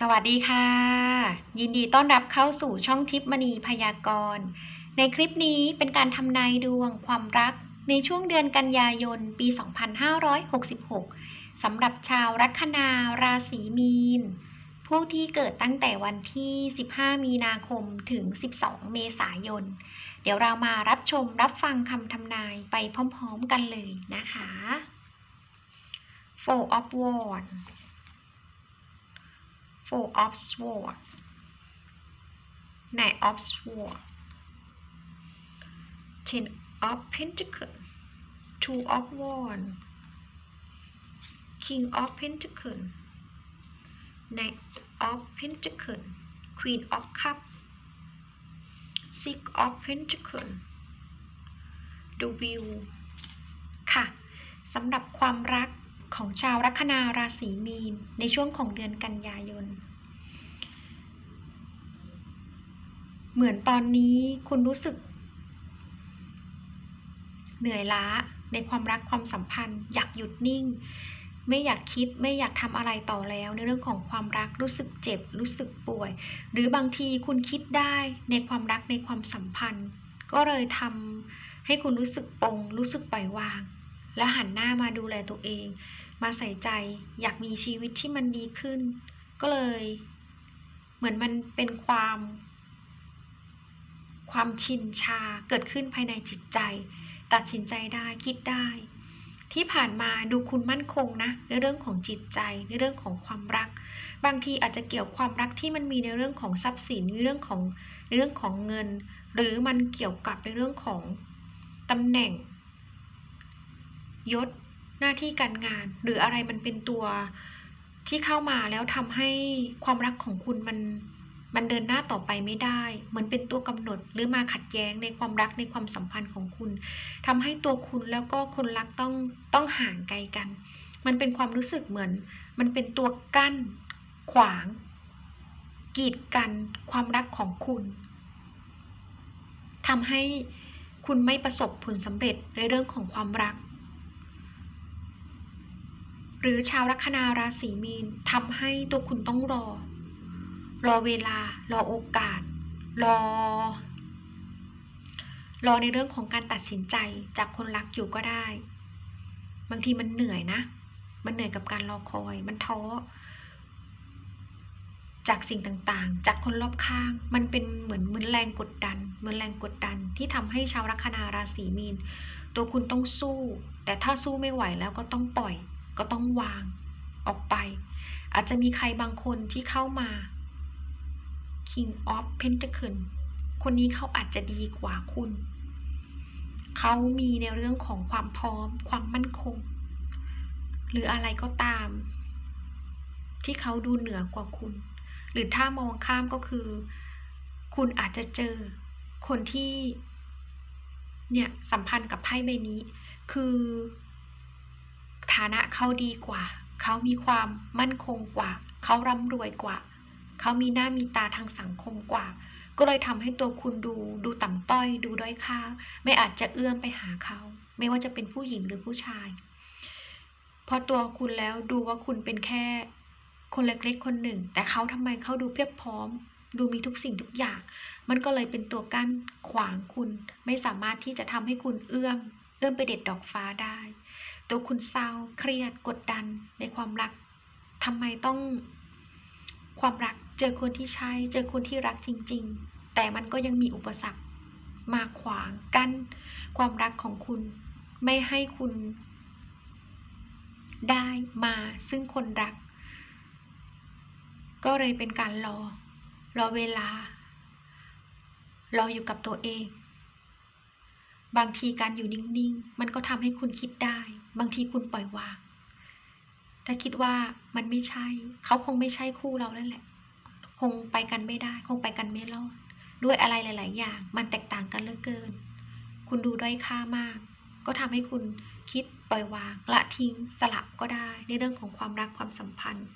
สวัสดีค่ะ ยินดีต้อนรับเข้าสู่ช่องทิปมณีพยากรณ์ ในคลิปนี้เป็นการทำนายดวงความรักในช่วงเดือนกันยายน ปี 2566 สำหรับชาวลัคนาราศีมีน ผู้ที่เกิดตั้งแต่วันที่ 15 มีนาคมถึง 12 เมษายน เดี๋ยวเรามารับชมรับฟังคำทำนายไปพร้อมๆกันเลยนะคะ Four of Wands Four of Swords Nine of Swords Ten of pentacle Two of wand King of Pentacles Knight of pentacle Queen of cup six of pentacle The Wheel ค่ะสำหรับความรัก ของชาวลัคนาราศีมีน ในช่วงของเดือนกันยายน เหมือนตอนนี้คุณรู้สึก เหนื่อยล้าในความรักความสัมพันธ์ อยากหยุดนิ่ง ไม่อยากคิดไม่อยากทำอะไรต่อแล้ว ในเรื่องของความรักรู้สึกเจ็บ รู้สึกป่วย หรือบางทีคุณคิดได้ในความรักในความสัมพันธ์ ก็เลยทำให้คุณรู้สึกปลงรู้สึกปล่อยวาง และหันหน้ามาดูแลตัวเอง มาใส่ใจ อยากมีชีวิตที่มันดีขึ้น ก็เลย เหมือนมันเป็นความ ความชินชาเกิดขึ้นภายในจิตใจ ตัดสินใจได้คิดได้ ที่ผ่านมาดูคุณมั่นคงนะ ในเรื่องของจิตใจในเรื่องของความรัก บางทีอาจจะเกี่ยวความรักที่มันมีในเรื่องของทรัพย์สินในเรื่องของในเรื่องของเงิน หรือมันเกี่ยวกับในเรื่องของตำแหน่งยศ หน้าที่การงาน หรืออะไรมันเป็นตัวที่เข้ามาแล้วทำให้ความรักของคุณมันมันเดินหน้าต่อไปไม่ได้ เหมือนเป็นตัวกำหนดหรือมาขัดแย้งในความรักในความสัมพันธ์ของคุณทำให้ตัวคุณแล้วก็คนรักต้องต้องห่างไกลกัน มันเป็นความรู้สึกเหมือน มันเป็นตัวกั้น ขวาง กีดกันความรักของคุณทำให้คุณไม่ประสบผลสำเร็จในเรื่องของความรัก หรือชาวลัคนาราศีมีนทำให้ตัวคุณต้องรอ รอเวลา รอโอกาส รอ รอในเรื่องของการตัดสินใจจากคนรักอยู่ก็ได้ บางทีมันเหนื่อยนะ มันเหนื่อยกับการรอคอย มันท้อ จากสิ่งต่างๆ จากคนรอบข้าง มันเป็นเหมือนมือนแรงกดดันเหมือนแรงกดดันที่ทำให้ชาวลัคนาราศีมีน ตัวคุณต้องสู้ แต่ถ้าสู้ไม่ไหวแล้วก็ต้องปล่อย ก็ต้องวางออกไป อาจจะมีใครบางคนที่เข้ามา King of Pentacles คนนี้เขาอาจจะดีกว่าคุณ เขามีในเรื่องของความพร้อม ความมั่นคง หรืออะไรก็ตาม ที่เขาดูเหนือกว่าคุณ หรือถ้ามองข้ามก็คือ คุณอาจจะเจอคนที่ เนี่ย สัมพันธ์กับไพ่ใบนี้ คือ ฐานะเขาดีกว่า เขามีความมั่นคงกว่า เขาร่ำรวยกว่า เขามีหน้ามีตาทางสังคมกว่า ก็เลยทำให้ตัวคุณดู ดูต่ำต้อย ดูด้อยค่า ไม่อาจจะเอื้อมไปหาเขา ไม่ว่าจะเป็นผู้หญิงหรือผู้ชาย พอตัวคุณแล้วดูว่าคุณเป็นแค่คนเล็กๆคนหนึ่ง แต่เขาทำไมเขาดูเพียบพร้อม ดูมีทุกสิ่งทุกอย่าง มันก็เลยเป็นตัวกั้นขวางคุณ ไม่สามารถที่จะทำให้คุณเอื้อม เอื้อมไปเด็ดดอกฟ้าได้ ตัวคุณเศร้าเครียดกดดันในความรักทำไมต้องความรักเจอคนที่ใช่เจอคนที่รักจริง ๆ แต่มันก็ยังมีอุปสรรคมาขวางกั้นความรักของคุณ ไม่ให้คุณ ได้มาซึ่งคนรัก ก็เลยเป็นการรอ รอเวลา รออยู่กับตัวเอง บางทีการอยู่นิ่งๆ มันก็ทำให้คุณคิดได้ บางทีคุณปล่อยวาง ถ้าคิดว่ามันไม่ใช่ เขาคงไม่ใช่คู่เราแล้วแหละ คงไปกันไม่ได้ คงไปกันไม่รอด ด้วยอะไรหลาย ๆ อย่าง มันแตกต่างกันเหลือเกิน คุณดูด้อยค่ามาก ก็ทำให้คุณคิดปล่อยวาง ละทิ้ง สละก็ได้ ในเรื่องของความรักความสัมพันธ์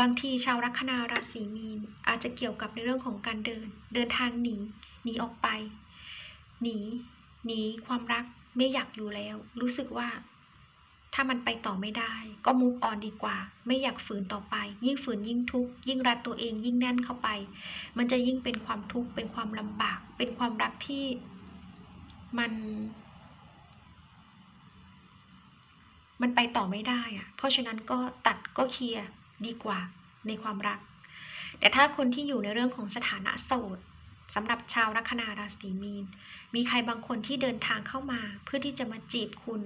บางทีชาวลัคนาราศีมีน อาจจะเกี่ยวกับในเรื่องของการเดิน เดินทางหนี หนีออกไป หนี หนีความรักไม่อยากอยู่แล้ว รู้สึกว่า ถ้ามันไปต่อไม่ได้ ก็มูฟออนดีกว่า ไม่อยากฝืนต่อไป ยิ่งฝืนยิ่งทุกข์ยิ่งรัดตัวเองยิ่งแน่นเข้าไป มันจะยิ่งเป็นความทุกข์เป็นความลำบาก เป็นความรักที่มัน มันไปต่อไม่ได้อะเพราะฉะนั้นก็ตัดก็เคลียร์ดีกว่าในความรัก แต่ถ้าคนที่อยู่ในเรื่องของสถานะโสด สำหรับชาวลัคนาราศีมีน มีใครบางคนที่เดินทางเข้ามา เพื่อที่จะมาจีบคุณ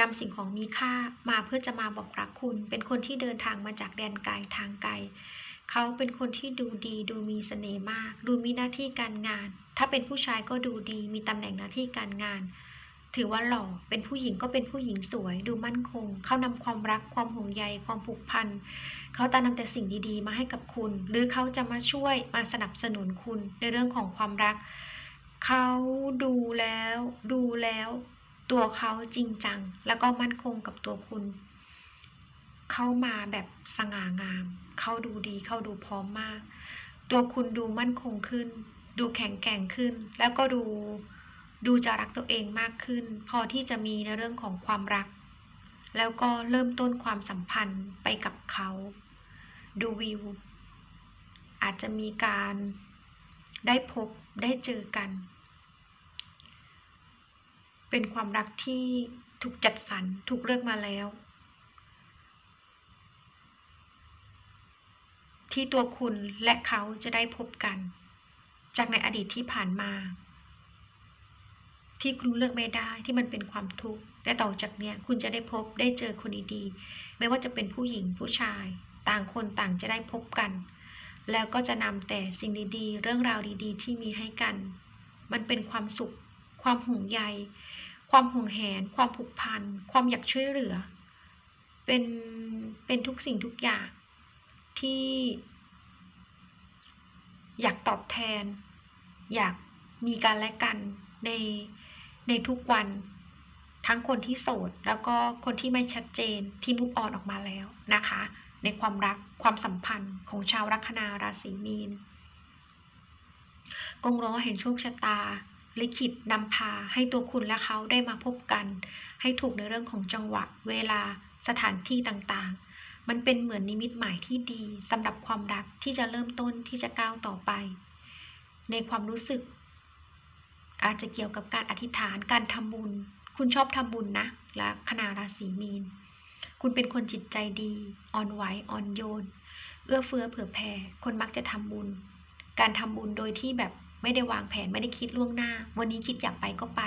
นำสิ่งของมีค่ามาเพื่อจะมาบอกรักคุณ เป็นคนที่เดินทางมาจากแดนไกลทางไกล เขาเป็นคนที่ดูดี ดูมีเสน่ห์มาก ดูมีหน้าที่การงาน ถ้าเป็นผู้ชายก็ดูดี มีตำแหน่งหน้าที่การงาน ถือว่าหล่อ เป็นผู้หญิงก็เป็นผู้หญิงสวย ดูมั่นคง เขานำความรักความห่วงใย ความผูกพัน เขาจะนำแต่สิ่งดีๆ มาให้กับคุณ หรือเขาจะมาช่วยมาสนับสนุนคุณในเรื่องของความรัก เขาดูแล้ว ดูแล้ว ตัวเขาจริงจัง แล้วก็มั่นคงกับตัวคุณ เข้ามาแบบสง่างาม เขาดูดี เขาดูพร้อมมาก ตัวคุณดูมั่นคงขึ้น ดูแข็งแกร่งขึ้น แล้วก็ดู ดูจะรักตัวเองมากขึ้น พอที่จะมีในเรื่องของความรัก แล้วก็เริ่มต้นความสัมพันธ์ไปกับเขา ดูวิว อาจจะมีการได้พบได้เจอกัน เป็นความรักที่ถูกจัดสรรถูกเลือกมาแล้ว ที่ตัวคุณและเขาจะได้พบกัน จากในอดีตที่ผ่านมา ที่คุณเลือกไม่ได้ที่มันเป็นความทุกข์แต่ต่อจากเนี้ยคุณจะได้พบได้เจอคนดีๆไม่ว่าจะเป็นผู้หญิงผู้ชาย ต่างคนต่างจะได้พบกัน แล้วก็จะนำแต่สิ่งดีๆ เรื่องราวดีๆ ที่มีให้กัน มันเป็นความสุข ความห่วงใย ความห่วงแหน ความผูกพัน ความอยากช่วยเหลือ เป็นเป็นทุกสิ่งทุกอย่างที่อยากตอบแทน อยากมีการและกันใน ในทุกวัน ทั้งคนที่โสด แล้วก็คนที่ไม่ชัดเจนที่มุกออนออกมาแล้วนะคะ ในความรักความสัมพันธ์ของชาวลัคนาราศีมีน กงร้อเห็นโชคชะตา ลิขิตนำพาให้ตัวคุณและเขาได้มาพบกัน ให้ถูกในเรื่องของจังหวะ เวลาสถานที่ต่างๆ มันเป็นเหมือนนิมิตหมายที่ดีสำหรับความรักที่จะเริ่มต้นที่จะก้าวต่อไป ในความรู้สึก อาจจะเกี่ยวกับการอธิษฐานการทำบุญ คุณชอบทำบุญนะและคณาราศีมีน คุณเป็นคนจิตใจดีอ่อนไหวอ่อนโยน เอื้อเฟื้อเผื่อแผ่ คนมักจะทำบุญ การทำบุญโดยที่แบบไม่ได้วางแผนไม่ได้คิดล่วงหน้า วันนี้คิดอยากไปก็ไป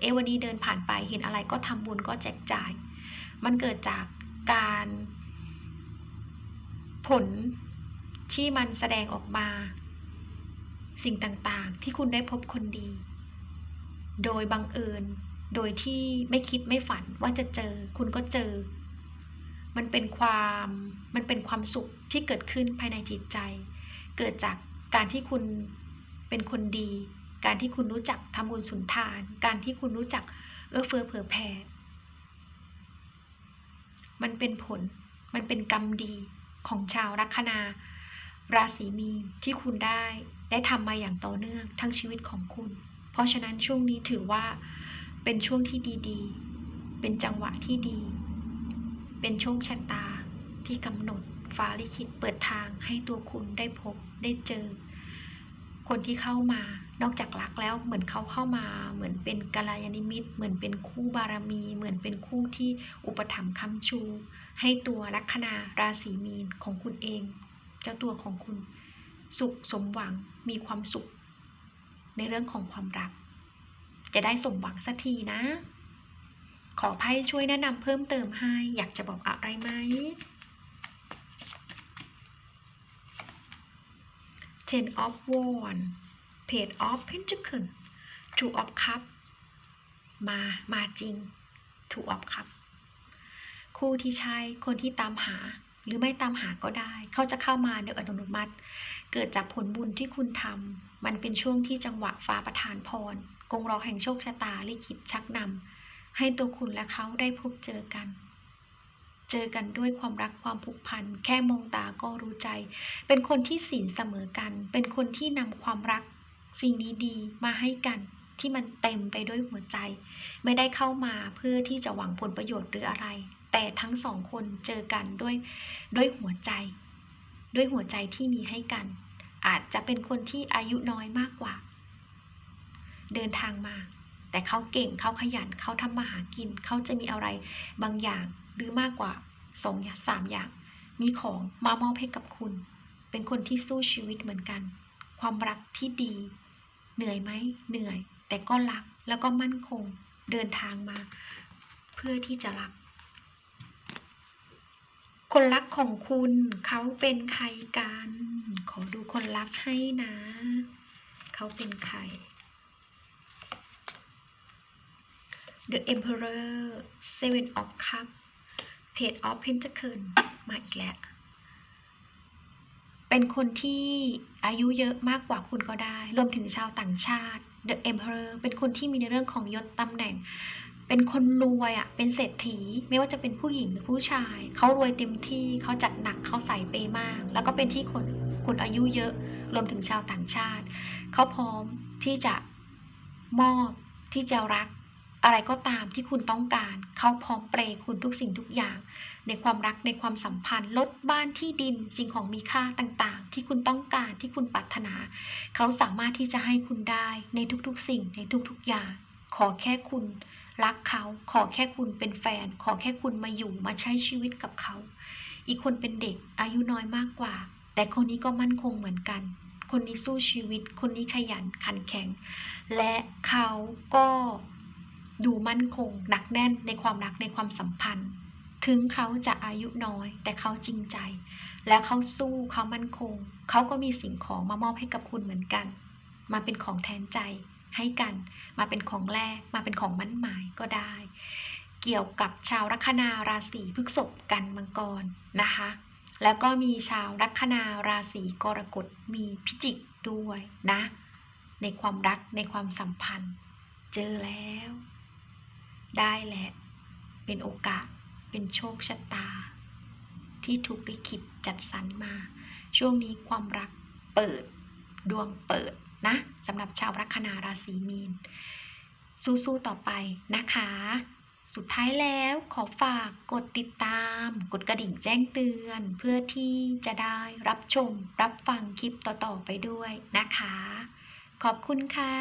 เอวันนี้เดินผ่านไปเห็นอะไรก็ทำบุญก็แจกจ่าย มันเกิดจากการผลที่มันแสดงออกมา สิ่งต่างๆ ที่คุณได้พบคนดี โดยบังเอิญ โดยที่ไม่คิดไม่ฝันว่าจะเจอ คุณก็เจอ มันเป็นความมันเป็นความสุขที่เกิดขึ้นภายในจิตใจ เกิดจากการที่คุณเป็นคนดี การที่คุณรู้จักทำบุญสุนทาน การที่คุณรู้จักเอื้อเฟื้อเผื่อแผ่ มันเป็นผล มันเป็นกรรมดีของชาวลัคนา ราศีมีนที่คุณได้ได้ทำมาอย่างต่อเนื่องทั้งชีวิตของคุณ เพราะฉะนั้นช่วงนี้ถือว่าเป็นช่วงที่ดีๆ เป็นจังหวะที่ดี เป็นโชคชะตาที่กำหนดฟ้าลิขิตเปิดทางให้ตัวคุณได้พบได้เจอ คนที่เข้ามา นอกจากรักแล้วเหมือนเขาเข้ามา เหมือนเป็นกัลยาณมิตร เหมือนเป็นคู่บารมี เหมือนเป็นคู่ที่อุปถัมภ์คำชู ให้ตัวลัคนาราศีมีนของคุณเอง เจ้าตัวของคุณ สุขสมหวังมีความสุข ในเรื่องของความรัก จะได้สมหวังสักทีนะ ขอไพ่ช่วยแนะนำเพิ่มเติมให้ อยากจะบอกอะไรไหม ten of wand page of pentacle two of cup มา มาจริง two of cup คู่ที่ใช่ คนที่ตามหา หรือไม่ตามหาก็ได้ เขาจะเข้ามาโดยอัตโนมัติ เกิดจากผลบุญที่คุณทำมันเป็นช่วงที่จังหวะฟ้าประทานพร กงรอแห่งโชคชะตาลิขิตชักนำให้ตัวคุณและเขาได้พบเจอกัน เจอกันด้วยความรักความผูกพัน แค่มองตาก็รู้ใจ เป็นคนที่ศีลเสมอกัน เป็นคนที่นำความรักสิ่งดีๆมาให้กัน ที่มันเต็มไปด้วยหัวใจ ไม่ได้เข้ามาเพื่อที่จะหวังผลประโยชน์หรืออะไร แต่ทั้งสองคนเจอกันด้วยด้วยหัวใจ ด้วยหัวใจที่มีให้กัน อาจจะเป็นคนที่อายุน้อยมากกว่า เดินทางมา แต่เขาเก่งเขาขยันเขาทำมาหากินเขาจะมีอะไรบางอย่างหรือมากกว่าสองอย่างสามอย่าง มีของมามอบให้กับคุณ เป็นคนที่สู้ชีวิตเหมือนกัน ความรักที่ดี เหนื่อยไหมเหนื่อย แต่ก็รักแล้วก็มั่นคงเดินทางมา เพื่อที่จะรัก คนรักของคุณเขาเป็นใครกัน ขอดูคนรักให้นะเขาเป็นใคร The Emperor Seven of Cups Page of Pentacles มาอีกแล้ว เป็นคนที่อายุเยอะมากกว่าคุณก็ได้ รวมถึงชาวต่างชาติ The Emperor เป็นคนที่มีในเรื่องของยศตำแหน่ง เป็นคนรวยอะ่ะ เป็นเศรษฐี ไม่ว่าจะเป็นผู้หญิงหรือผู้ชาย เขารวยเต็มที่ เขาจัดหนัก เขาใส่เปมาก แล้วก็เป็นที่คนคนอายุเยอะ รวมถึงชาวต่างชาติ เขาพร้อมที่จะมอบ ที่จะรัก อะไรก็ตามที่คุณต้องการ เขาพร้อมเปรย์คุณทุกสิ่งทุกอย่าง ในความรักในความสัมพันธ์ ลดบ้านที่ดินสิ่งของมีค่าต่างๆ ที่คุณต้องการที่คุณปรารถนา เขาสามารถที่จะให้คุณได้ในทุกๆ สิ่งในทุกๆอย่าง ขอแค่คุณรักเขาขอแค่คุณเป็นแฟน ขอแค่คุณมาอยู่มาใช้ชีวิตกับเขา อีกคนเป็นเด็กอายุน้อยมากกว่า แต่คนนี้ก็มั่นคงเหมือนกัน คนนี้สู้ชีวิต คนนี้ขยันขันแข็ง และเขาก็ ดูมั่นคง หนักแน่นในความรักในความสัมพันธ์ ถึงเขาจะอายุน้อย แต่เขาจริงใจ และเขาสู้เขามั่นคง เขาก็มีสิ่งของมามอบให้กับคุณเหมือนกัน มาเป็นของแทนใจให้กัน มาเป็นของแรก มาเป็นของมั่นหมายก็ได้ เกี่ยวกับชาวลัคนาราศีพฤษภกันมังกรนะคะ แล้วก็มีชาวลัคนาราศีกรกฎมีพิจิกด้วยนะ ในความรักในความสัมพันธ์ เจอแล้ว ได้แหละ เป็นโอกาส เป็นโชคชะตา ที่ถูกลิขิตจัดสรรมา ช่วงนี้ความรักเปิด ดวงเปิดนะสำหรับชาวลัคนาราศีมีน สู้ๆต่อไปนะคะ สุดท้ายแล้วขอฝากกดติดตาม กดกระดิ่งแจ้งเตือน เพื่อที่จะได้รับชม รับฟังคลิปต่อๆไปด้วยนะคะ ขอบคุณค่ะ